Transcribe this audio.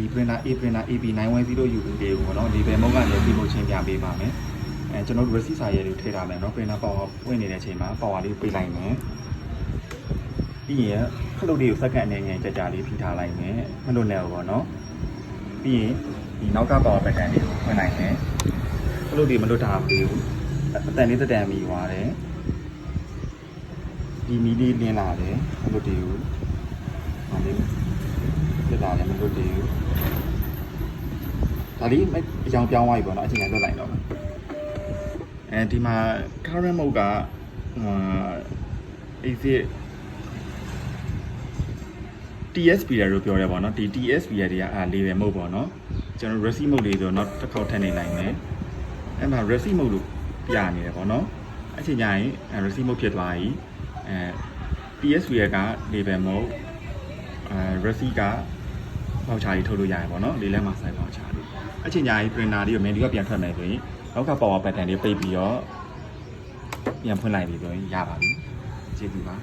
ဒီ printer A printer AB910U လေးကိုပေါ့နော် label mode ကနေပြီးလို့ချင်းပြပေးပါမယ်အဲကျွန်တော်တို့ receipt စာရဲလေးထည့်ထားမယ်နော် printer power ပွင့်နေတဲ့အချိန်မှာ power လေးပေးလိုက်မယ်ပြီးရင်ခလုတ်လေးကိုစက္ကန့်အနေနဲ့ကြာကြာလေးဖိထားလိုက်မယ်မလို့လည်းပေါ့နော်ပြီးရင်ဒီနောက်က power button လေးကိုဖွင့်လိုက်မယ်ခလုတ်တွေမလွတ်တာမပေးဘူးအတန်လေးတက်တန်ပြီးသွားတယ်ဒီမီလေးလင်းလာတယ်ခလုတ်တွေကိုဟာလေး တက်လာတယ်မလွတ်သေးဘူးဒါလေးအကြောင်းပြောင်းသွားပြီပေါ့နော်အချိန်တိုင်းလွတ်လိုက်တော့မယ်အဲဒီမှာ current mode ကဟို exit TSP ရလို့ပြောရဲပေါ့နော်ဒီ TSP ရတွေကအာ level mode ပေါ့နော်ကျွန်တော် receipt mode လေးဆိုတော့တစ်ခေါက်ထည့်နေနိုင်မယ်အဲ့မှာ receipt mode လို့ပြနေတယ်ပေါ့နော်အချိန်ညရင်အဲ receipt mode ဖြစ်သွားပြီအဲ TSP ရက level mode အဲ receipt က ပေါချာကြီးထုတ်လို့ရတယ်ပေါ့နော်လေးလက်မှာစိုက်ပေါချာလေးအချိန်ညရင် printer လေးကို menu ကပြန်ထွက်မယ်ဆိုရင်နောက်က power button လေးပိတ်ပြီးတော့ပြန်ဖွင့်လိုက်ပြီဆိုရင်ရပါပြီကျေးဇူးပါ